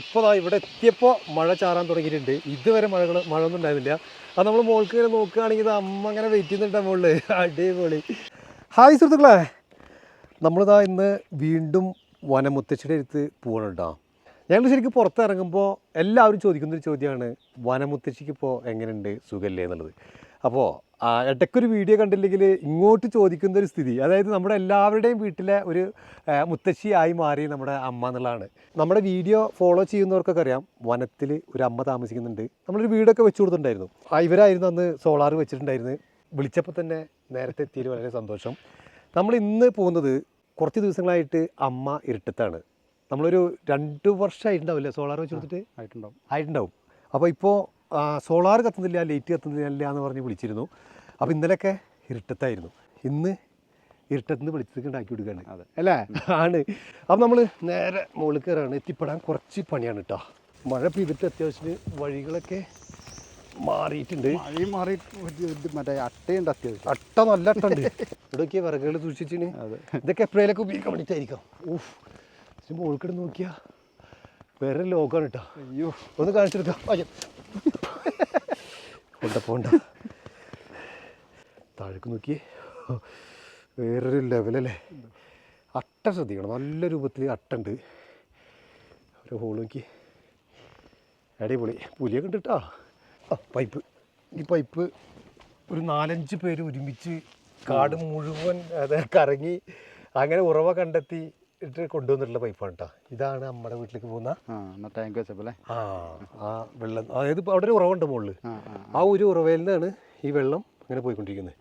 ഇപ്പോൾ ഇവിടെ എത്തിയപ്പോൾ മഴ ചാറാൻ തുടങ്ങിയിട്ടുണ്ട്. ഇതുവരെ മഴകൾ മഴ ഒന്നും ഉണ്ടായിരുന്നില്ല. അത് നമ്മൾ മോൾക്ക് കയറി നോക്കുകയാണെങ്കിൽ ഇത് അമ്മ അങ്ങനെ വെയിറ്റ് ചെയ്യുന്നുണ്ട് മുകളിൽ അടിപൊളി. ഹായ് സുഹൃത്തുക്കളെ. നമ്മളിതാ ഇന്ന് വീണ്ടും വനമുത്തച്ഛയുടെ അടുത്ത് പോകണുണ്ടോ. ഞങ്ങൾ ശരിക്കും പുറത്തിറങ്ങുമ്പോൾ എല്ലാവരും ചോദിക്കുന്നൊരു ചോദ്യമാണ് വനമുത്തശ്ശിക്ക് ഇപ്പോൾ എങ്ങനെയുണ്ട്? സുഖമല്ലേ എന്നുള്ളത്. അപ്പോൾ ഇടയ്ക്കൊരു വീഡിയോ കണ്ടില്ലെങ്കിൽ ഇങ്ങോട്ട് ചോദിക്കുന്ന ഒരു സ്ഥിതി. അതായത് നമ്മുടെ എല്ലാവരുടെയും വീട്ടിലെ ഒരു മുത്തശ്ശിയായി മാറി നമ്മുടെ അമ്മ എന്നുള്ളതാണ്. നമ്മുടെ വീഡിയോ ഫോളോ ചെയ്യുന്നവർക്കൊക്കെ അറിയാം വനത്തിൽ ഒരു അമ്മ താമസിക്കുന്നുണ്ട്. നമ്മളൊരു വീടൊക്കെ വെച്ചു കൊടുത്തിട്ടുണ്ടായിരുന്നു. ആ ഇവരായിരുന്നു അന്ന് സോളാർ വെച്ചിട്ടുണ്ടായിരുന്നു വിളിച്ചപ്പോൾ തന്നെ നേരത്തെ എത്തിയതിൽ വളരെ സന്തോഷം. നമ്മൾ ഇന്ന് പോകുന്നത് കുറച്ച് ദിവസങ്ങളായിട്ട് അമ്മ ഇരുട്ടത്താണ്. നമ്മളൊരു രണ്ട് വർഷമായിട്ടുണ്ടാവില്ലേ സോളാർ വെച്ച് കൊടുത്തിട്ട്? ആയിട്ടുണ്ടാവും. ആയിട്ടുണ്ടാവും. അപ്പോൾ ഇപ്പോൾ സോളാർ കത്തുന്നില്ല ലൈറ്റ് കത്തുന്നില്ല എന്ന് പറഞ്ഞ് വിളിച്ചിരുന്നു. അപ്പോൾ ഇന്നലെയൊക്കെ ഇരുട്ടത്തായിരുന്നു. ഇന്ന് ഇരുട്ടത്ത് നിന്ന് വിളിച്ചത് ഉണ്ടാക്കി കൊടുക്കുകയാണ്. അല്ലേ? ആണ്. അപ്പം നമ്മൾ നേരെ മുകളിൽ കയറാണ്. എത്തിപ്പെടാൻ കുറച്ച് പണിയാണ് കേട്ടോ മഴ പെയ്തിട്ട് അത്യാവശ്യത്തിന് വഴികളൊക്കെ മാറിയിട്ടുണ്ട്. മഴയും മാറി മറ്റേ അട്ടയുണ്ട് അത്യാവശ്യം. അട്ട നല്ല അട്ട ഉണ്ട് ഇവിടെയൊക്കെ വിറകുകൾ സൂക്ഷിച്ചിന്. ഇതൊക്കെ എപ്പോഴേലൊക്കെ ഉപയോഗിക്കാൻ വേണ്ടിയിട്ടായിരിക്കാം. ഊഫ് മുകളിൽ കിട്ടുന്ന നോക്കിയാ വേറെ ലോകമാണ് കേട്ടോ അയ്യോ. ഒന്ന് കാണിച്ചെടുക്കാം അയ്യോ. പോണ്ട പോണ്ട. താഴേക്ക് നോക്കിയേ. വേറൊരു ലെവലല്ലേ അട്ട ശ്രദ്ധിക്കണം. നല്ല രൂപത്തിൽ അട്ടുണ്ട്. ഒരു ഹോൾ നോക്കി അടിപൊളി. പുലിയൊക്കെ ഉണ്ട് കേട്ടോ ആ പൈപ്പ് ഈ പൈപ്പ് ഒരു നാലഞ്ച് പേര് ഒരുമിച്ച് കാട് മുഴുവൻ കറങ്ങി അങ്ങനെ ഉറവ കണ്ടെത്തി ഇട്ട് കൊണ്ടുവന്നിട്ടുള്ള പൈപ്പാണ് കേട്ടോ ഇതാണ് നമ്മുടെ വീട്ടിലേക്ക് പോകുന്ന ടാങ്ക് വെച്ചപ്പോലെ ആ ആ വെള്ളം. അതായത് ഇപ്പോൾ അവിടെ ഒരു ഉറവുണ്ട് മുകളിൽ ആ ഒരു ഉറവയിൽ നിന്നാണ് ഈ വെള്ളം ഇങ്ങനെ പോയിക്കൊണ്ടിരിക്കുന്നത്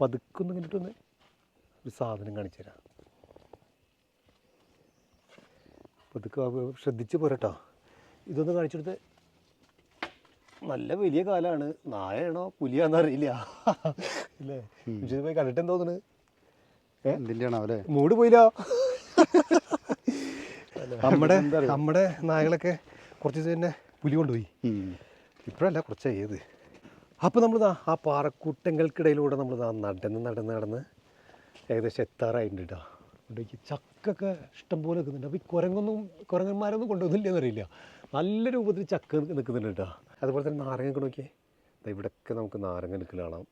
പതുക്കൊന്ന് കണ്ടിട്ടൊന്ന് ഒരു സാധനം കാണിച്ചു തരാം. പതുക്കെ ശ്രദ്ധിച്ച് പോരട്ടോ ഇതൊന്ന് കാണിച്ചു കൊടുത്ത് നല്ല വലിയ കാലാണ്. നായയാണോ പുലിയാണെന്ന് അറിയില്ല ഇല്ലേ? വിജയ് പോയി കണ്ടിട്ട് എന്താ തോന്നുന്നു? എന്തിന്റെയാണോ അല്ലേ മൂട് പോയില്ല. നമ്മുടെ നമ്മുടെ നായകളൊക്കെ കുറച്ച് തന്നെ പുലി കൊണ്ടുപോയി. ഇപ്പോഴല്ല കുറച്ച് ഏത് അപ്പോൾ നമ്മൾ ആ പാറക്കൂട്ടങ്ങൾക്കിടയിലൂടെ നമ്മൾ നടന്ന് നടന്ന് നടന്ന് ഏകദേശം എത്താറായിട്ടുണ്ട് കേട്ടോ ഇവിടേക്ക് ചക്കൊക്കെ ഇഷ്ടംപോലെ നിൽക്കുന്നുണ്ട്. അപ്പോൾ ഈ കുരങ്ങൊന്നും കുരങ്ങന്മാരൊന്നും കൊണ്ടുവന്നില്ലെന്ന് അറിയില്ല നല്ല രൂപത്തിൽ ചക്ക നിൽക്കുന്നുണ്ട് കേട്ടോ അതുപോലെ തന്നെ നാരങ്ങ നോക്കിയേ. ഇവിടെയൊക്കെ നമുക്ക് നാരങ്ങ നിൽക്കൽ കാണാം.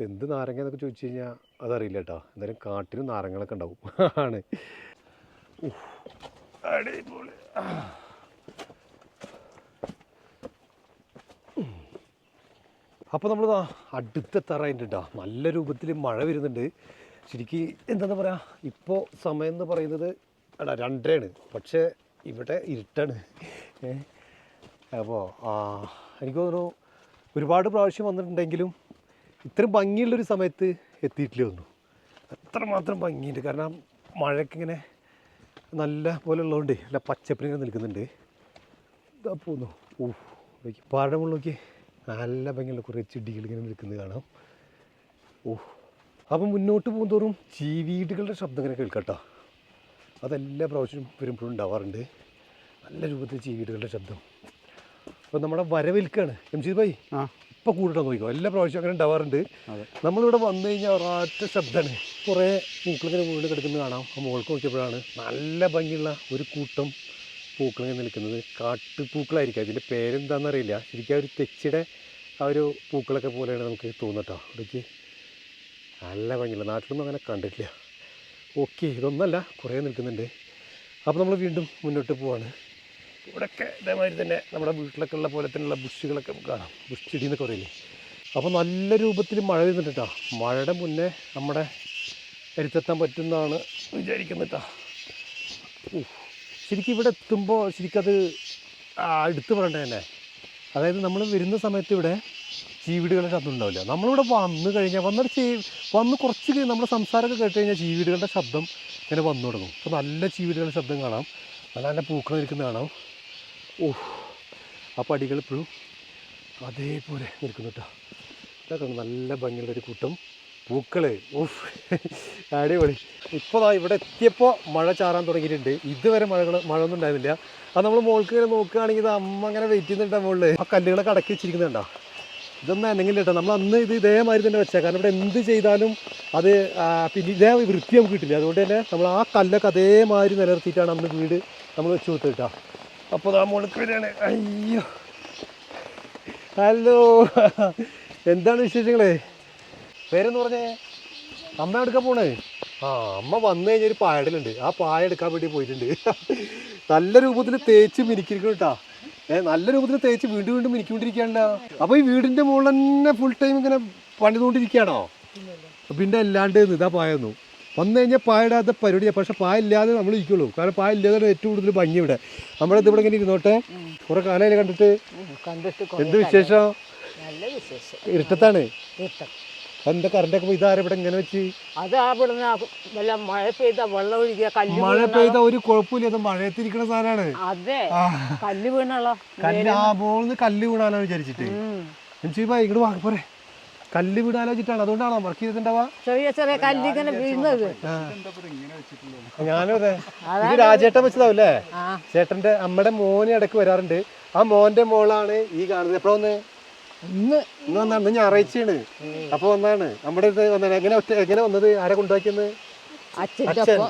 എന്ത് നാരങ്ങ എന്നൊക്കെ ചോദിച്ചു കഴിഞ്ഞാൽ അതറിയില്ല കേട്ടോ. എന്തായാലും കാട്ടിലും നാരങ്ങളൊക്കെ ഉണ്ടാവും. ആണ്. അടിപൊളി. അപ്പോൾ നമ്മൾ അടുത്തെത്താറായിട്ട് കേട്ടോ നല്ല രൂപത്തിൽ മഴ വരുന്നുണ്ട്. ശരിക്ക് എന്താണെന്ന് പറയുക ഇപ്പോൾ സമയം എന്ന് പറയുന്നത് അല്ല രണ്ടരയാണ്. പക്ഷേ ഇവിടെ ഇരുട്ടാണ്. അപ്പോൾ എനിക്ക് തോന്നുന്നു ഒരുപാട് പ്രാവശ്യം വന്നിട്ടുണ്ടെങ്കിലും ഇത്രയും ഭംഗിയുള്ളൊരു സമയത്ത് എത്തിയിട്ടില്ല തോന്നുന്നു. അത്രമാത്രം ഭംഗിയുണ്ട്. കാരണം മഴയ്ക്ക് ഇങ്ങനെ നല്ല പോലെ ഉള്ളതുകൊണ്ട് നല്ല പച്ചപ്പിനെ നിൽക്കുന്നുണ്ട്. ഇതാ പോന്നു. ഓ നോക്കി. നോക്കി നല്ല ഭംഗിയുള്ള കുറേ ചെടികൾ ഇങ്ങനെ നിൽക്കുന്നത് കാണാം. ഓ അപ്പം മുന്നോട്ട് പോകുന്തോറും ചീവീടുകളുടെ ശബ്ദം ഇങ്ങനെ കേൾക്കട്ടോ അതെല്ലാ പ്രാവശ്യവും വരുമ്പോഴും ഉണ്ടാവാറുണ്ട്. നല്ല രൂപത്തിൽ ചീവീടുകളുടെ ശബ്ദം. അപ്പോൾ നമ്മുടെ വരവേൽക്കാണ്. M G Bhai. ആ. ഇപ്പം കൂടിട്ടോ നോക്കിക്കോ. എല്ലാ പ്രാവശ്യവും അങ്ങനെ ഉണ്ടാവാറുണ്ട്. നമ്മളിവിടെ വന്നു കഴിഞ്ഞാൽ ഒരാറ്റ ശബ്ദമാണ് കുറേ പൂക്കളിങ്ങനെ വീട് കിടക്കുന്നത് കാണാം. ആ മുകൾക്ക് നോക്കിയപ്പോഴാണ് നല്ല ഭംഗിയുള്ള ഒരു കൂട്ടം പൂക്കളിങ്ങനെ നിൽക്കുന്നത്. കാട്ടുപൂക്കളായിരിക്കും. അതിന്റെ പേരെന്താണെന്ന് അറിയില്ല ശരിക്കും ആ ഒരു തെച്ചിയുടെ ആ ഒരു പൂക്കളൊക്കെ പോലെയാണ് നമുക്ക് തോന്നട്ടോ ഇടയ്ക്ക് നല്ല ഭംഗിയുള്ള നാട്ടിലൊന്നും അങ്ങനെ കണ്ടിട്ടില്ല. ഓക്കെ ഇതൊന്നല്ല കുറേ നിൽക്കുന്നുണ്ട്. അപ്പോൾ നമ്മൾ വീണ്ടും മുന്നോട്ട് പോവാണ്. ഇവിടെയൊക്കെ ഇതേമാതിരി തന്നെ നമ്മുടെ വീട്ടിലൊക്കെ ഉള്ള പോലെ തന്നെയുള്ള ബുഷുകളൊക്കെ കാണാം. ബുഷ് ചെടി എന്നൊക്കെ പറയില്ലേ? അപ്പോൾ നല്ല രൂപത്തിൽ മഴ വരുന്നുണ്ട് മഴയുടെ മുന്നേ നമ്മുടെ എരുത്തെത്താൻ പറ്റുന്നതാണ് വിചാരിക്കുന്നത് കേട്ടോ. ശരിക്കും ഇവിടെ എത്തുമ്പോൾ ശരിക്കത് എടുത്തു പറയണ്ടേ തന്നെ അതായത് നമ്മൾ വരുന്ന സമയത്ത് ഇവിടെ ചീവീടുകളുടെ ശബ്ദം ഉണ്ടാവില്ല. നമ്മളിവിടെ വന്നു കഴിഞ്ഞാൽ വന്നൊരു ചീ വന്ന് കുറച്ച് കഴിഞ്ഞ് നമ്മുടെ സംസാരമൊക്കെ കേട്ട് കഴിഞ്ഞാൽ ചീവീടുകളുടെ ശബ്ദം ഇങ്ങനെ വന്നു തുടങ്ങും. അപ്പോൾ നല്ല ചീവീടുകളുടെ ശബ്ദം കാണാം. നല്ല നല്ല പൂക്കൾ ഇരിക്കുന്നത് കാണാം. ഓ ആ പടികൾ ഇപ്പോഴും അതേപോലെ നിൽക്കുന്നു കേട്ടോ. ഇതൊക്കെ നല്ല ഭംഗിയുള്ള ഒരു കൂട്ടം പൂക്കൾ ഓഫ് അടിപൊളി. ഇപ്പോൾ ഇവിടെ എത്തിയപ്പോൾ മഴ ചാറാൻ തുടങ്ങിയിട്ടുണ്ട്. ഇതുവരെ മഴകൾ മഴ ഒന്നും ഉണ്ടായിരുന്നില്ല. അത് നമ്മൾ മോൾക്ക് ഇങ്ങനെ നോക്കുകയാണെങ്കിൽ അമ്മ അങ്ങനെ വെയിറ്റ് ചെയ്യുന്നുണ്ട് മുകളിൽ ആ കല്ലുകളൊക്കെ അടക്കി വെച്ചിരിക്കുന്നുണ്ടോ ഇതൊന്നും അല്ലെങ്കിൽ കേട്ടോ. നമ്മൾ അന്ന് ഇത് ഇതേമാതിരി തന്നെ വെച്ചാൽ കാരണം ഇവിടെ എന്ത് ചെയ്താലും അത് പിന്നെ ഇതേ വൃത്തി നമുക്ക് കിട്ടില്ല. അതുകൊണ്ട് തന്നെ നമ്മൾ ആ കല്ലൊക്കെ അതേമാതിരി നിലനിർത്തിയിട്ടാണ് അന്ന് വീട് നമ്മൾ വെച്ച് കൊടുത്തത് കേട്ടോ. അപ്പോൾ ആ മുളക്ക് വരികയാണ് അയ്യോ. ഹലോ. എന്താണ് വിശേഷങ്ങളെ? പേരെന്ന് പറഞ്ഞേ? അമ്മ എടുക്കാൻ പോണേ? ആ അമ്മ വന്നു കഴിഞ്ഞാൽ ഒരു പായടലുണ്ട്. ആ പായ എടുക്കാൻ വേണ്ടി പോയിട്ടുണ്ട്. നല്ല രൂപത്തിൽ തേച്ച് മിനിക്കിരിക്കണം കേട്ടാ. ഏ നല്ല രൂപത്തിൽ തേച്ച് വീണ്ടും വീണ്ടും മിനിക്കൊണ്ടിരിക്കാണ്ട അപ്പൊ ഈ വീടിന്റെ മുകളിൽ തന്നെ ഫുൾ ടൈം ഇങ്ങനെ പണിതുകൊണ്ടിരിക്കുകയാണോ? പിന്നെ അല്ലാണ്ട് ഇതാ പായൊന്നു. വന്നു കഴിഞ്ഞാൽ പായ ഇടാത്ത പരിപാടിയാണ് പക്ഷെ പായില്ലാതെ നമ്മൾ ഇരിക്കുള്ളൂ. കാരണം പായ ഇല്ലാതെ ഏറ്റവും കൂടുതൽ ഭംഗി ഇവിടെ. നമ്മുടെ ഇവിടെ ഇങ്ങനെ ഇരുന്നോട്ടെ. കുറെ കാലയിൽ കണ്ടിട്ട്? എന്ത് വിശേഷം? ഇരുട്ടത്താണ്. എന്താ കറണ്ടൊക്കെ പോയി ഇതാരെ ഇവിടെ ഇങ്ങനെ വെച്ച്? അത് അവിടുന്ന് ആ വല്ല മഴ പെയ്ത വെള്ളം ഒഴുകിയ കല്ല് മഴ പെയ്ത ഒരു കുഴപ്പമില്ല. അത് മഴയത്തിരിക്കുന്ന സാധനമാണ്. അതെ. കല്ല് വീണല്ലോ കല്ല് ആ മോളിന്ന് കല്ല് വീണാലോ വിചാരിച്ചിട്ട്. എനിക്ക് ഇങ്ങോട്ട് വാങ്ങി പോരെ. കല്ല് വീണാലോ വെച്ചിട്ടാണ്. അതുകൊണ്ടാണോ വർക്ക് ചെയ്തിട്ടുണ്ടാവാ ചെറിയ ചെറിയ കല്ലിങ്ങനെ വീഴുന്നത്. ഞാനും അതെ. ഇത് രാജേട്ടൻ വെച്ചതാവല്ലേ? ചേട്ടന്റെ അമ്മയുടെ മോന് ഇടയ്ക്ക് വരാറുണ്ട്. ആ മോന്റെ മോളാണ് ഈ കാണുന്നത്. എപ്പോഴാ വന്ന്? ഇന്ന്. ഇന്ന് വന്നാണ്. ഇന്ന് ഞായറാഴ്ചയാണ്. അപ്പൊ വന്നാണ്. നമ്മുടെ അടുത്ത് വന്നത് എങ്ങനെ ഒറ്റ എങ്ങനെ വന്നത്? ആരെ കൊണ്ടുപോയിക്കുന്നത്? അച്ഛൻ.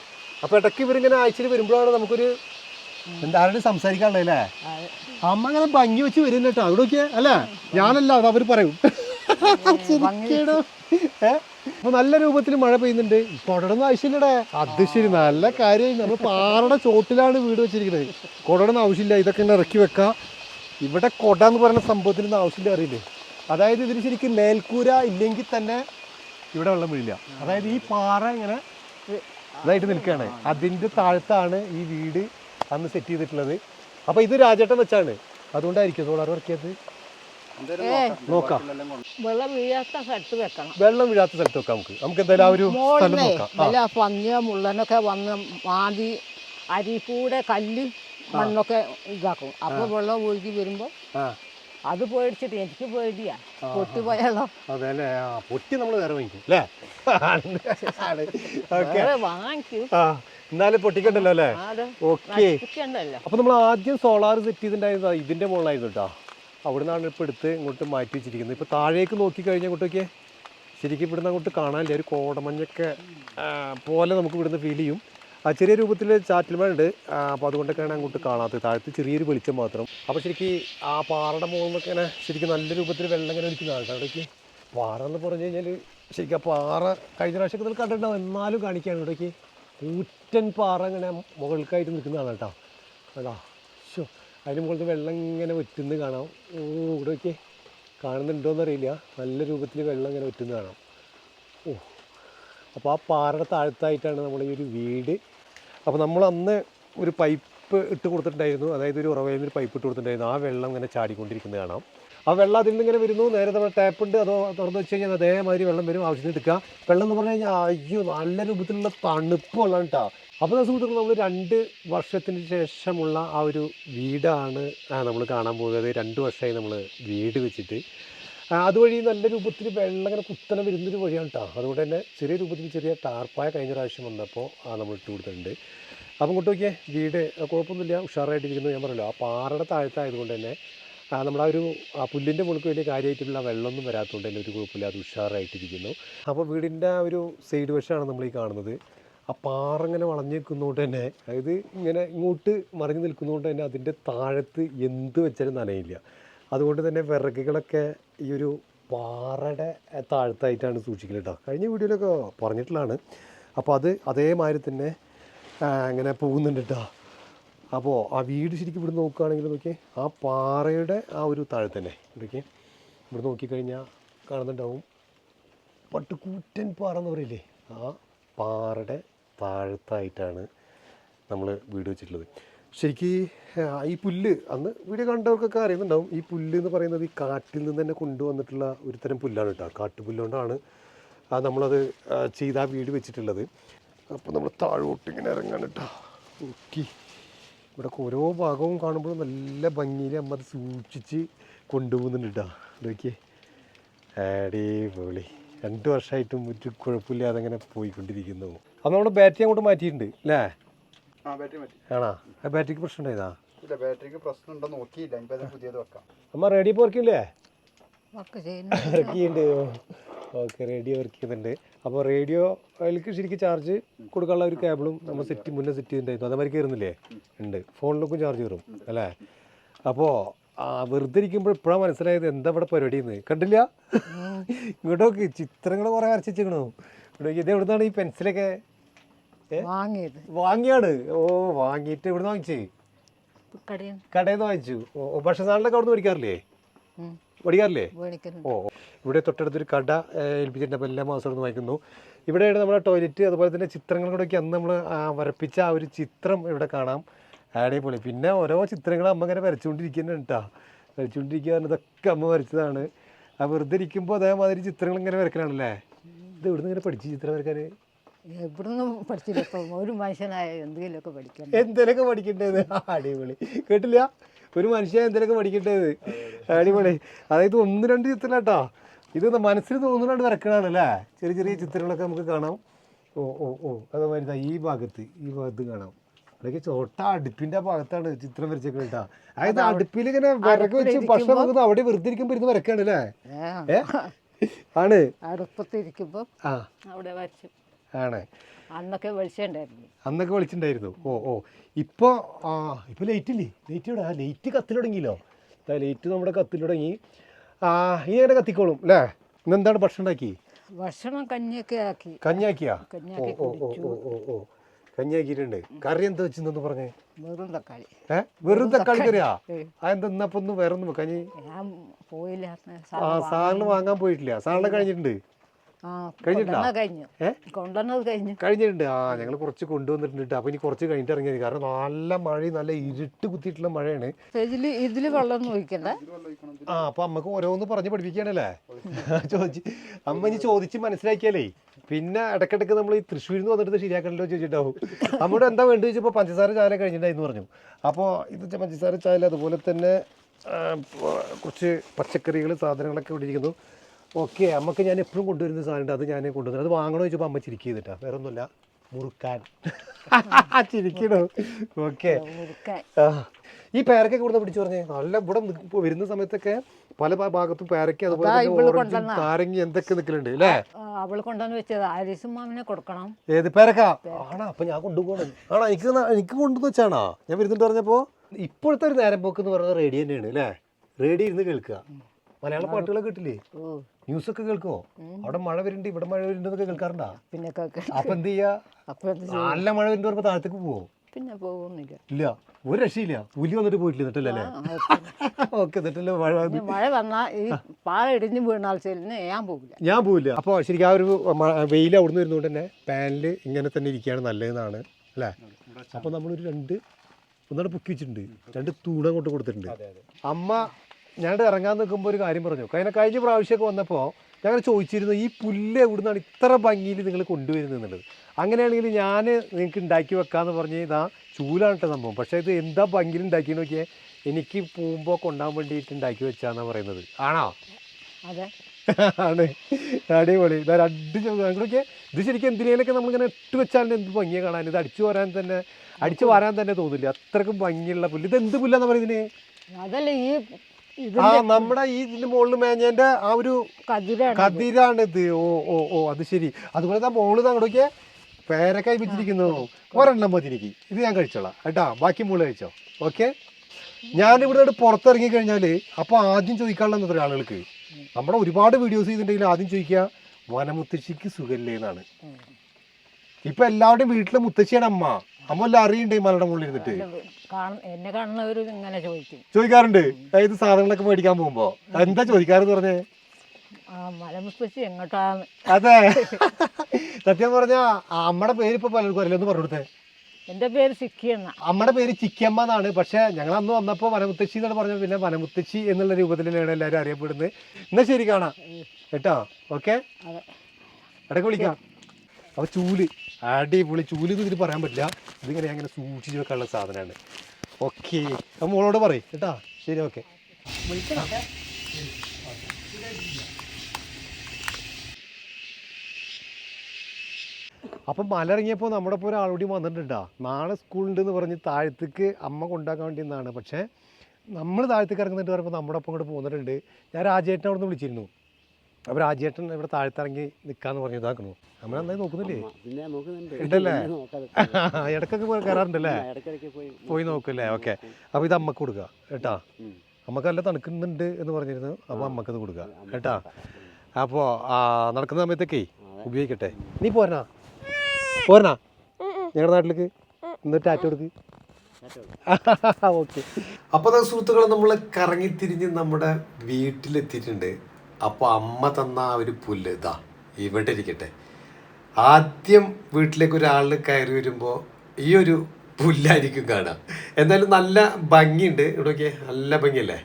അപ്പൊ ഇടയ്ക്ക് ഇവരിങ്ങനെ ആഴ്ചയിൽ വരുമ്പോഴാണ് നമുക്കൊരു എന്താ സംസാരിക്കാനുള്ളത് അല്ലേ? അമ്മ അങ്ങനെ ഭംഗി വെച്ച് വരുന്നേട്ടോ അവിടെ നോക്കിയാ. അല്ലേ? ഞാനല്ല അത് അവർ പറയും. അപ്പൊ നല്ല രൂപത്തിൽ മഴ പെയ്യുന്നുണ്ട്. കൊടടൊന്നും ആവശ്യമില്ലടേ. അത് ശരി നല്ല കാര്യം നമ്മൾ പാറയുടെ ചോട്ടിലാണ് വീട് വെച്ചിരിക്കുന്നത്. കൊടടൊന്നും ആവശ്യമില്ല. ഇതൊക്കെ ഇങ്ങനെ ഇറക്കി വെക്കാം. ഇവിടെ കൊട എന്ന് പറയുന്ന സംഭവത്തിനൊന്നും ആവശ്യമില്ല അറിയില്ലേ? അതായത് ഇതിന് ശരിക്കും മേൽക്കൂര ഇല്ലെങ്കിൽ തന്നെ ഇവിടെ വെള്ളം വീഴില്ല. അതായത് ഈ പാറ ഇങ്ങനെ ഇതായിട്ട് നിൽക്കുകയാണ്. അതിന്റെ താഴത്താണ് ഈ വീട് അന്ന് സെറ്റ് ചെയ്തിട്ടുള്ളത്. അപ്പോൾ ഇത് രാജേട്ടൻ വെച്ചാണ്. അതുകൊണ്ടായിരിക്കും സോളാർ വർക്ക് ചെയ്തത്. നോക്കാം. വെള്ളം വീഴാത്ത സ്ഥലത്ത് വെക്കണം. വെള്ളം വീഴാത്ത സ്ഥലത്ത് വെക്കാം നമുക്ക്. നമുക്ക് എന്തായാലും ആ ഒരു സ്ഥലം നോക്കാം. ആ. വല്ല പന്നിയോ മുള്ളനൊക്കെ വന്ന് മാന്തി അരിപ്പൂടെ കല്ല് മണ്ണൊക്കെ ഇതാക്കും. അപ്പൊ വെള്ളം ഒഴുകി വരുമ്പോ ആ. അത് പേടിച്ചിട്ട് എനിക്ക് പേടിയാ. പൊട്ടിപ്പോയാലോ അതെ അല്ലേ? പൊട്ടി നമ്മൾ വേറെ വാങ്ങിക്കും അല്ലേ? എന്നാലും പൊട്ടിക്കണ്ടല്ലോ അല്ലേ? അത്. ഓക്കെ. അപ്പൊ അപ്പോൾ നമ്മൾ ആദ്യം സോളാർ സെറ്റ് ചെയ്തിട്ടുണ്ടായിരുന്നു ഇതിന്റെ മുകളിലായിരുന്നു കേട്ടോ. അവിടെ നിന്നാണ് ഇപ്പോൾ എടുത്ത് ഇങ്ങോട്ട് മാറ്റി വെച്ചിരിക്കുന്നത്. ഇപ്പോൾ താഴേക്ക് നോക്കിക്കഴിഞ്ഞാൽ ഇങ്ങോട്ടൊക്കെ ശരിക്കും ഇവിടുന്ന് അങ്ങോട്ട് കാണാനില്ല. ഒരു കോടമഞ്ഞൊക്കെ പോലെ നമുക്ക് ഇവിടുന്ന് ഫീൽ ചെയ്യും. ആ ചെറിയ രൂപത്തിൽ ചാറ്റൽ മഴ ഉണ്ട്. അപ്പോൾ അതുകൊണ്ടൊക്കെയാണ് അങ്ങോട്ട് കാണാത്തത്. താഴത്ത് ചെറിയൊരു വെളിച്ചം മാത്രം. അപ്പോൾ ശരിക്കും ആ പാറയുടെ മുകളിൽ ഇങ്ങനെ ശരിക്കും നല്ല രൂപത്തിൽ വെള്ളം ഇങ്ങനെ ഒലിക്കുന്നതാണ് കേട്ടോ അവിടേക്ക് പാറ എന്ന് പറഞ്ഞു കഴിഞ്ഞാൽ ശരിക്കും ആ പാറ കഴിഞ്ഞ പ്രാവശ്യമൊക്കെ നിങ്ങൾ കണ്ടിട്ടുണ്ടാവും. എന്നാലും കാണിക്കുകയാണ് ഇവിടേക്ക് കൂറ്റൻ പാറ ഇങ്ങനെ മുകൾക്കായിട്ട് നിൽക്കുന്നതാണ് കേട്ടോ. കേട്ടോ അതിന് മുകളിൽ വെള്ളം ഇങ്ങനെ വറ്റുന്നത് കാണാം. ഓ ഇവിടെ നോക്കിയേ. കാണുന്നുണ്ടോയെന്ന് അറിയില്ല നല്ല രൂപത്തിൽ വെള്ളം ഇങ്ങനെ വറ്റുന്നത് കാണാം. ഓ അപ്പോൾ ആ പാറയുടെ താഴത്തായിട്ടാണ് നമ്മൾ ഈ ഒരു വീട്. അപ്പോൾ നമ്മൾ അന്ന് ഒരു പൈപ്പ് ഇട്ട് കൊടുത്തിട്ടുണ്ടായിരുന്നു. അതായത് ഒരു ഉറവയിൽ നിന്ന് ഒരു പൈപ്പ് ഇട്ട് കൊടുത്തിട്ടുണ്ടായിരുന്നു. ആ വെള്ളം ഇങ്ങനെ ചാടിക്കൊണ്ടിരിക്കുന്നത് കാണാം. ആ വെള്ളം അതിൽ നിന്ന് ഇങ്ങനെ വരുന്നു. നേരെ നമ്മുടെ ടാപ്പ് ഉണ്ട്. അതോ തുറന്നു വെച്ച് കഴിഞ്ഞാൽ അതേമാതിരി വെള്ളം വരും. ആവശ്യത്തിന് എടുക്കുക വെള്ളം എന്ന് പറഞ്ഞു കഴിഞ്ഞാൽ അയ്യോ നല്ല രൂപത്തിലുള്ള തണുപ്പ് വെള്ളം കേട്ടോ. അപ്പോൾ സുഹൃത്തുക്കൾ നമ്മൾ രണ്ട് വർഷത്തിന് ശേഷമുള്ള ആ ഒരു വീടാണ് നമ്മൾ കാണാൻ പോകുന്നത്. രണ്ട് വർഷമായി നമ്മൾ വീട് വെച്ചിട്ട്. അതുവഴി നല്ല രൂപത്തിൽ വെള്ളം ഇങ്ങനെ കുത്തനെ വരുന്നൊരു വഴിയാണ് കേട്ടോ അതുകൊണ്ട് തന്നെ ചെറിയ രൂപത്തിൽ ചെറിയ ടാർപ്പായ കഴിഞ്ഞ പ്രാവശ്യം വന്നപ്പോൾ നമ്മൾ ഇട്ട് കൊടുത്തിട്ടുണ്ട്. അപ്പം ഇങ്ങോട്ട് നോക്കിയേ വീട് കുഴപ്പമൊന്നുമില്ല. ഉഷാറായിട്ടിരിക്കുന്നു ഞാൻ പറഞ്ഞല്ലോ. ആ പാറയുടെ താഴത്തായതുകൊണ്ട് തന്നെ നമ്മുടെ ആ ഒരു ആ പുല്ലിന്റെ മുകൾക്ക് വലിയ കാര്യമായിട്ടുള്ള വെള്ളമൊന്നും വരാത്തതുകൊണ്ട് തന്നെ ഒരു കുഴപ്പമില്ല. അത് ഉഷാറായിട്ടിരിക്കുന്നു. അപ്പോൾ വീടിന്റെ ആ ഒരു സൈഡ് വശമാണ് നമ്മൾ ഈ കാണുന്നത്. ആ പാറ ഇങ്ങനെ വളഞ്ഞു നിൽക്കുന്നതുകൊണ്ട് തന്നെ അതായത് ഇങ്ങനെ ഇങ്ങോട്ട് മറിഞ്ഞു നിൽക്കുന്നതുകൊണ്ട് തന്നെ അതിന്റെ താഴത്ത് എന്ത് വെച്ചാലും നനയില്ല. അതുകൊണ്ട് തന്നെ വിറകുകളൊക്കെ ഈ ഒരു പാറയുടെ താഴത്തായിട്ടാണ് സൂക്ഷിക്കൽ കേട്ടോ കഴിഞ്ഞ വീഡിയോയിലൊക്കെ പറഞ്ഞിട്ടുള്ളതാണ്. അപ്പോൾ അത് അതേമാതിരി തന്നെ ഇങ്ങനെ പോകുന്നുണ്ട് കേട്ടോ അപ്പോൾ ആ വീട് ശരിക്കും ഇവിടെ നോക്കുകയാണെങ്കിൽ നോക്കിയേ ആ പാറയുടെ ആ ഒരു താഴെ തന്നെ ഇവിടേക്ക് ഇവിടെ നോക്കിക്കഴിഞ്ഞാൽ കാണുന്നുണ്ടാവും. പട്ടുകൂറ്റൻ പാറ എന്ന് പറയില്ലേ ആ പാറയുടെ താഴത്തായിട്ടാണ് നമ്മൾ വീട് വെച്ചിട്ടുള്ളത്. ശരിക്കും ഈ പുല്ല് അന്ന് വീഡിയോ കണ്ടവർക്കൊക്കെ അറിയുന്നുണ്ടാവും. ഈ പുല്ല് എന്ന് പറയുന്നത് ഈ കാട്ടിൽ നിന്ന് തന്നെ കൊണ്ടുവന്നിട്ടുള്ള ഒരു തരം പുല്ലാണ് കേട്ടോ. കാട്ടുപുല്ലുകൊണ്ടാണ് നമ്മളത് ചെയ്ത് ആ വീട് വെച്ചിട്ടുള്ളത്. അപ്പോൾ നമ്മൾ താഴോട്ട് ഇങ്ങനെ ഇറങ്ങാൻ കേട്ടോ. ഓക്കെ ഇവിടെ ഓരോ ഭാഗവും കാണുമ്പോൾ നല്ല ഭംഗിയിൽ അമ്മ അത് സൂക്ഷിച്ച് കൊണ്ടുപോകുന്നുണ്ട് കേട്ടോ. നോക്കിയേ. അടിപൊളി. രണ്ട് വർഷമായിട്ടും ഒരു കുഴപ്പമില്ലാതെ അങ്ങനെ പോയിക്കൊണ്ടിരിക്കുന്നു. അപ്പോൾ നമ്മുടെ ബാറ്ററി അങ്ങോട്ട് മാറ്റിയിട്ടുണ്ട് അല്ലേ? ആ ബാറ്ററി മാറ്റി. ആണോ? ആ ബാറ്ററിക്ക് പ്രശ്നം ഉണ്ടായതാ ഇല്ല ബാറ്ററിക്ക് പ്രശ്നം ഉണ്ടോ നോക്കിയില്ല. ഇനിയിപ്പോൾ അത് പുതിയത് വെക്കാം. അമ്മ റെഡി പോർക്കില്ലേ വർക്ക് ചെയ്യുന്നു. വർക്ക് ചെയ്യുന്നുണ്ട് ഓക്കെ റേഡിയോ വർക്ക് ചെയ്യുന്നുണ്ട്. അപ്പോൾ റേഡിയോ അതിലേക്ക് ശരിക്കും ചാർജ് കൊടുക്കാനുള്ള ഒരു കേബിളും നമ്മൾ സെറ്റ് മുന്നേ സെറ്റ് ചെയ്തിട്ടുണ്ടായിരുന്നു. അതേമാതിരി കയറുന്നില്ലേ ഉണ്ട്. ഫോണിലേക്കും ചാർജ് കയറും അല്ലേ? അപ്പോൾ വെറുതെ ഇരിക്കുമ്പോൾ ഇപ്പോഴാണ് മനസ്സിലായത് എന്താ ഇവിടെ പരിപാടി എന്ന് കണ്ടില്ല ഇങ്ങോട്ടൊക്കെ ചിത്രങ്ങൾ കുറേ വരച്ചിരിക്കണോ ഇവിടെ ഇത് എവിടുന്നാണ് ഈ പെൻസിലൊക്കെ വാങ്ങിയത്. വാങ്ങിയാണ്. ഓ വാങ്ങിയിട്ട് ഇവിടെ വാങ്ങിച്ചേ. കടയിൽ നിന്ന്. വാങ്ങിച്ചു. ഓ ഭക്ഷണസാധനങ്ങളൊക്കെ അവിടെ നിന്ന് മേടിക്കാറില്ലേ? മേടിക്കാറില്ലേ? ഓ ഇവിടെ തൊട്ടടുത്തൊരു കട ഏൽപ്പിച്ചിട്ടുണ്ട്. അപ്പോൾ എല്ലാ മാസവും ഇവിടെ വാങ്ങിക്കുന്നു. ഇവിടെയാണ് നമ്മുടെ ടോയ്ലറ്റ് അതുപോലെ തന്നെ ചിത്രങ്ങൾ കൂടെയൊക്കെ അന്ന് നമ്മൾ വരപ്പിച്ച ആ ഒരു ചിത്രം ഇവിടെ കാണാം. അടിപൊളി. പിന്നെ ഓരോ ചിത്രങ്ങൾ അമ്മ ഇങ്ങനെ വരച്ചുകൊണ്ടിരിക്കുന്നുണ്ട് കേട്ടോ. വരച്ചുകൊണ്ടിരിക്കുക ഇതൊക്കെ അമ്മ വരച്ചതാണ്. ആ വെറുതെ ഇരിക്കുമ്പോൾ അതേമാതിരി ചിത്രങ്ങൾ ഇങ്ങനെ വരക്കലാണല്ലേ ഇത് ഇവിടുന്ന് ഇങ്ങനെ പഠിച്ചു ചിത്രം വരക്കാൻ എവിടുന്നും പഠിച്ചില്ല. ഇപ്പം ഒരു മനുഷ്യനായ എന്തെങ്കിലുമൊക്കെ പഠിക്കണം എന്തേലൊക്കെ പഠിക്കേണ്ടത് അടിപൊളി. കേട്ടില്ല? ഒരു മനുഷ്യൻ എന്തേലൊക്കെ പഠിക്കേണ്ടത് അടിപൊളി. അതായത് ഒന്ന് രണ്ട് ചിത്രം കേട്ടോ ഇത് മനസ്സിൽ തോന്നുന്നുണ്ട് വരക്കണാണ് അല്ലേ? ചെറിയ ചെറിയ ചിത്രങ്ങളൊക്കെ നമുക്ക് കാണാം. ഓ ഓ ഓ. അതേമാതിരി ഈ ഭാഗത്ത് ഈ ഭാഗത്ത് കാണാം. അതൊക്കെ ചോട്ട അടുപ്പിന്റെ ഭാഗത്താണ് ചിത്രം വരച്ചേക്കുന്നത് കേട്ടോ. അതായത് അടുപ്പിൽ ഇങ്ങനെ വിറക് വെച്ച് ഭക്ഷണം നമുക്ക് അവിടെ വെറുതെ ഇരിക്കുമ്പോൾ ഇരുന്ന് വരക്കാണ് അല്ലേ? ആണ്. അടുപ്പത്തിരിക്കുമ്പോൾ ആ. അവിടെ വരച്ചു ആണ്. അന്നൊക്കെ വെളിച്ചുണ്ടായിരുന്നു അന്നൊക്കെ വിളിച്ചിട്ടുണ്ടായിരുന്നു. ഓ ഓ. ഇപ്പോൾ ആ ഇപ്പോൾ ലൈറ്റ് ഇല്ലേ? ലൈറ്റ് ഇവിടെ ലേറ്റ് കത്തിൽ തുടങ്ങിയല്ലോ. ലേറ്റ് നമ്മുടെ കത്തിൽ തുടങ്ങി. ആ ഇനി അങ്ങനെ കത്തിക്കോളും അല്ലേ ഇന്ന് എന്താണ് ഭക്ഷണം ഉണ്ടാക്കി? ഭക്ഷണം കഞ്ഞിയൊക്കെ ആക്കി. കഞ്ഞാക്കിയാ ഓ ഓ ഓ ഓ ഓ ഓ. കഞ്ഞാക്കിയിട്ടുണ്ട് കറി എന്താ വെച്ചെന്നു പറഞ്ഞേ. വെറും തക്കാളി. ഏ? വെറും തക്കാളി കറിയാ? അതെന്താ ഇന്നപ്പൊ ഒന്ന് വേറെ ഒന്നും കഞ്ഞി ഞാൻ പോയില്ല. ആ സാറിന് വാങ്ങാൻ പോയിട്ടില്ല. സാറിനെ കഴിഞ്ഞിട്ടുണ്ട്. കൊണ്ടുവന്നത് കഴിഞ്ഞു. കഴിഞ്ഞിട്ടുണ്ട്. ആ ഞങ്ങൾ കുറച്ച് കൊണ്ടുവന്നിട്ടുണ്ട് അപ്പൊ ഇനി കുറച്ച് കഴിഞ്ഞിട്ട് ഇറങ്ങിയത്. കാരണം നല്ല മഴ നല്ല ഇരുട്ട് കുത്തിയിട്ടുള്ള മഴയാണ്. ഇതിൽ വെള്ളം ഒഴിക്കണ്ട. ആ അപ്പൊ അമ്മയ്ക്ക് ഓരോന്ന് പറഞ്ഞ് പഠിപ്പിക്കാണല്ലേ ചോദിച്ച് അമ്മ ഇനി ചോദിച്ച് മനസ്സിലാക്കിയാലേ. പിന്നെ ഇടക്കിടക്ക് നമ്മൾ ഈ തൃശ്ശൂരിൽ നിന്ന് വന്നിട്ട് ശരിയാക്കണല്ലോ ചോദിച്ചിട്ടാവും അമ്മയുടെ എന്താ വേണ്ടത് ചോദിച്ചപ്പോൾ പഞ്ചസാര ചായ കഴിഞ്ഞിട്ടുണ്ടായിരുന്നു പറഞ്ഞു. അപ്പോൾ ഇത് പഞ്ചസാര ചായ അതുപോലെ തന്നെ കുറച്ച് പച്ചക്കറികൾ സാധനങ്ങളൊക്കെ ഇവിടെ ഇരിക്കുന്നു. ഓക്കെ അമ്മയ്ക്ക് ഞാൻ എപ്പോഴും കൊണ്ടുവരുന്ന സാധനമുണ്ട് അത് ഞാൻ കൊണ്ടുവരുന്നത് അത് വാങ്ങണോ ചോദിച്ചപ്പോൾ അമ്മ ചിരിക്കുക ചെയ്തിട്ടാ വേറെ ഒന്നുമില്ല മുറുക്കാൻ. ചിരിക്കണോ? ഓക്കെ. ഈ പേരക്കൊക്കെ കൂടുതൽ പിടിച്ചു പറഞ്ഞേ? നല്ല ഇവിടെ വരുന്ന സമയത്തൊക്കെ പല ഭാഗത്തും പേരക്ക അതുപോലെ. നാരങ്ങ എന്തൊക്കെ നിൽക്കലുണ്ട് അല്ലേ? അവൾ കൊണ്ടുവന്ന് വെച്ചത്. ആരിസും മാമിനെ കൊടുക്കണം. ഏത് പേരക്ക? ആണോ അപ്പൊ ഞാൻ കൊണ്ടുപോകണം. ആണോ എനിക്ക് എനിക്ക് കൊണ്ടുവന്ന് വെച്ചാണോ? ഞാൻ വരുന്നുണ്ട് പറഞ്ഞപ്പോ ഇപ്പോഴത്തെ ഒരു നേരം പോക്ക് എന്ന് പറയുന്നത് റേഡിയോ തന്നെയാണ് അല്ലേ? റേഡിയോ ഇരുന്ന് കേൾക്കുക. മലയാള പാട്ടുകളൊക്കെ കിട്ടില്ലേ? ന്യൂസ് ഒക്കെ കേൾക്കുമോ അവിടെ മഴ വരുന്നുണ്ട് ഇവിടെ മഴ വരുന്നുണ്ടെന്നൊക്കെ കേൾക്കാറുണ്ടാ? പിന്നെ കേൾക്ക അപ്പൊ എന്ത് ചെയ്യാ? നല്ല മഴ വരുന്നുണ്ട് പറയുമ്പോ താഴത്തേക്ക് പോവോ? പിന്നെ പോകുന്നില്ല ഇല്ല ഒരു രക്ഷയില്ല. പുലി വന്നിട്ട് പോയിട്ടില്ല എന്നിട്ടല്ലേ ഓക്കെ. മഴ മഴ വന്നാൽ ഈ പാറ ഇടിഞ്ഞ് വീണാൽ ഞാൻ പോകില്ല ഞാൻ പോകില്ല അപ്പോൾ ശരിക്കും ആ ഒരു വെയിൽ അവിടുന്ന് വരുന്നതുകൊണ്ട് തന്നെ പാനിൽ ഇങ്ങനെ തന്നെ ഇരിക്കുകയാണ് നല്ലതെന്നാണ് അല്ലേ? അപ്പോൾ നമ്മളൊരു രണ്ട് ഒന്നാണ് പൊക്കി വെച്ചിട്ടുണ്ട്. രണ്ട് തൂണ കൊണ്ട് കൊടുത്തിട്ടുണ്ട് അമ്മ ഞാൻ ഇറങ്ങാൻ നിൽക്കുമ്പോൾ ഒരു കാര്യം പറഞ്ഞു. കഴിഞ്ഞ കഴിഞ്ഞ പ്രാവശ്യമൊക്കെ വന്നപ്പോൾ ഞങ്ങൾ ചോദിച്ചിരുന്നു ഈ പുല്ല് എവിടുന്നാണ് ഇത്ര ഭംഗിയിൽ നിങ്ങൾ കൊണ്ടുവരുന്നത് എന്നുള്ളത്? അങ്ങനെയാണെങ്കിൽ ഞാൻ നിങ്ങൾക്ക് ഉണ്ടാക്കി വെക്കാമെന്ന് പറഞ്ഞ് ഇതാ ചൂലാണ് കേട്ടോ സംഭവം. പക്ഷേ ഇത് എന്താ ഭംഗിയിൽ ഉണ്ടാക്കി നോക്കിയാൽ എനിക്ക് പോകുമ്പോൾ കൊണ്ടാൻ വേണ്ടിയിട്ട് ഉണ്ടാക്കി വെച്ചാന്നാണ് പറയുന്നത്. ആണോ? അതെ. ആണ്. അടിപൊളി. ഇതാ രണ്ട് ഞങ്ങൾക്ക് ഇത് ശരിക്കും എന്തിനേലൊക്കെ നമ്മളിങ്ങനെ ഇട്ട് വെച്ചാൽ എന്ത് ഭംഗിയാണ് കാണാൻ. ഇത് അടിച്ചു വരാൻ തന്നെ അടിച്ചു വരാൻ തന്നെ തോന്നില്ല. അത്രക്കും ഭംഗിയുള്ള പുല്ല്. ഇത് എന്ത് പുല്ലാന്ന് പറയുന്നതിന് അതല്ല ഈ ആ നമ്മുടെ ഈ ഇതിന്റെ മുകളിൽ മേഞ്ഞതിന്റെ ആ ഒരു കതിരാണ് കതിരാണിത്. ഓ ഓ ഓ അത് ശരി. അതുപോലെ തന്നെ മോൾ അങ്ങോട്ടൊക്കെ പേരക്കായി വെച്ചിരിക്കുന്നു ഒരെണ്ണം മതി എനിക്ക്. ഇത് ഞാൻ കഴിച്ചോളാം. കേട്ടാ? ബാക്കി മുകളിൽ കഴിച്ചോ. ഓക്കെ? ഞാൻ ഇവിടെ പുറത്തിറങ്ങി കഴിഞ്ഞാൽ അപ്പോൾ ആദ്യം ചോദിക്കാനുള്ള എത്ര ആളുകൾക്ക് നമ്മുടെ ഒരുപാട് വീഡിയോസ് ചെയ്തിട്ടുണ്ടെങ്കിൽ ആദ്യം ചോദിക്കുക വനമുത്തശ്ശിക്ക് സുഖല്ലേ എന്നാണ്. ഇപ്പൊ എല്ലാവരുടെയും വീട്ടിലെ മുത്തശ്ശിയാണ് അമ്മ. അമ്മ അറിയണ്ടേ മലയുടെ മുകളിൽ ഇരുന്നിട്ട് എന്നെ കാണുന്നവരും ഇങ്ങനെ ചോദിക്കും. ചോദിക്കാറുണ്ട്. അതായത് സാധനങ്ങളൊക്കെ മേടിക്കാൻ പോകുമ്പോ. എന്താ ചോദിക്കാറെന്ന് പറഞ്ഞേ? ആ മലമുത്തശ്ശി എങ്ങോട്ടാന്ന്. അതെ. സത്യം പറഞ്ഞ അമ്മയുടെ പേര് ഇപ്പൊ പലർക്കും അറിയില്ല. പറഞ്ഞു കൊടുത്തേ എന്റെ പേര് സിക്കി എന്ന. അമ്മയുടെ പേര് ചിക്കമ്മ എന്നാണ്. പക്ഷെ ഞങ്ങൾ അന്ന് വന്നപ്പോൾ വനമുത്തശ്ശി എന്നാണ് പറഞ്ഞത്. പിന്നെ വനമുത്തശ്ശി എന്നുള്ള രൂപത്തിലാണ് എല്ലാവരും അറിയപ്പെടുന്നത്. എന്നാ ശരി കാണാം. കേട്ടോ? ഓക്കെ? ഇടയ്ക്ക് വിളിക്കാം. അപ്പൊ ചൂൽ. അടിപൊളി ചൂൽ ഇതിൽ പറയാൻ പറ്റില്ല. ഇതിങ്ങനെ അങ്ങനെ സൂക്ഷിച്ച് വെക്കാനുള്ള സാധനമാണ്. ഓക്കെ മോളോട് പറയും കേട്ടാ. ശരി ഓക്കെ അപ്പം മല ഇറങ്ങിയപ്പോൾ നമ്മുടെ ഇപ്പോൾ ഒരാളോടി വന്നിട്ടുണ്ടാ. നാളെ സ്കൂളുണ്ട് എന്ന് പറഞ്ഞ് താഴത്തേക്ക് അമ്മ കൊണ്ടാക്കാൻ വേണ്ടി പക്ഷേ നമ്മൾ താഴത്തേക്ക് ഇറങ്ങുന്നിട്ട് പറയുമ്പോൾ നമ്മുടെ ഒപ്പം കൂടെ പോകുന്നിട്ടുണ്ട് ഞാൻ രാജേട്ടനെ അവിടെ നിന്ന് വിളിച്ചിരുന്നു. അപ്പോൾ രാജേട്ടൻ ഇവിടെ താഴ്ത്തിറങ്ങി നിൽക്കാന്ന് പറഞ്ഞു ഇതാക്കണു നമ്മൾ നന്നായി നോക്കുന്നില്ലേ? പിന്നെ നോക്കുന്നുണ്ട്. ഉണ്ടല്ലേ? നോക്കാതെ ഇടയ്ക്കൊക്കെ പോയി കയറാറുണ്ടല്ലേ? പോയി പോയി നോക്കില്ലേ ഓക്കെ. അപ്പൊ ഇത് അമ്മയ്ക്ക് കൊടുക്കുക കേട്ടാ. അമ്മയ്ക്ക് നല്ല തണുക്കുന്നുണ്ട് എന്ന് പറഞ്ഞിരുന്നു. അപ്പോൾ അമ്മക്കത് കൊടുക്കുക കേട്ടാ? അപ്പോൾ നടക്കുന്ന സമയത്തൊക്കെ ഉപയോഗിക്കട്ടെ. നീ പോരണാ? പോരണാ? ഞങ്ങളുടെ നാട്ടിലേക്ക്? എന്നിട്ട് ടാറ്റ കൊടുക്ക് ഓക്കെ. അപ്പോൾ സുഹൃത്തുക്കളെ നമ്മൾ കറങ്ങിത്തിരിഞ്ഞ് നമ്മുടെ വീട്ടിലെത്തിയിട്ടുണ്ട്. അപ്പോൾ അമ്മ തന്ന ആ ഒരു പുല്ല് ഇതാ ഇവിടെ ഇരിക്കട്ടെ. ആദ്യം വീട്ടിലേക്ക് ഒരാൾ കയറി വരുമ്പോൾ ഈ ഒരു പുല്ലായിരിക്കും കാണാം. എന്തായാലും നല്ല ഭംഗിയുണ്ട്. ഇവിടെയൊക്കെ നല്ല ഭംഗിയല്ലേ?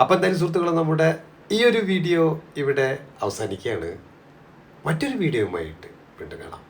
അപ്പം എന്തായാലും സുഹൃത്തുക്കളെ നമ്മുടെ ഈ ഒരു വീഡിയോ ഇവിടെ അവസാനിക്കുകയാണ്. മറ്റൊരു വീഡിയോയുമായിട്ട് വീണ്ടും കാണാം.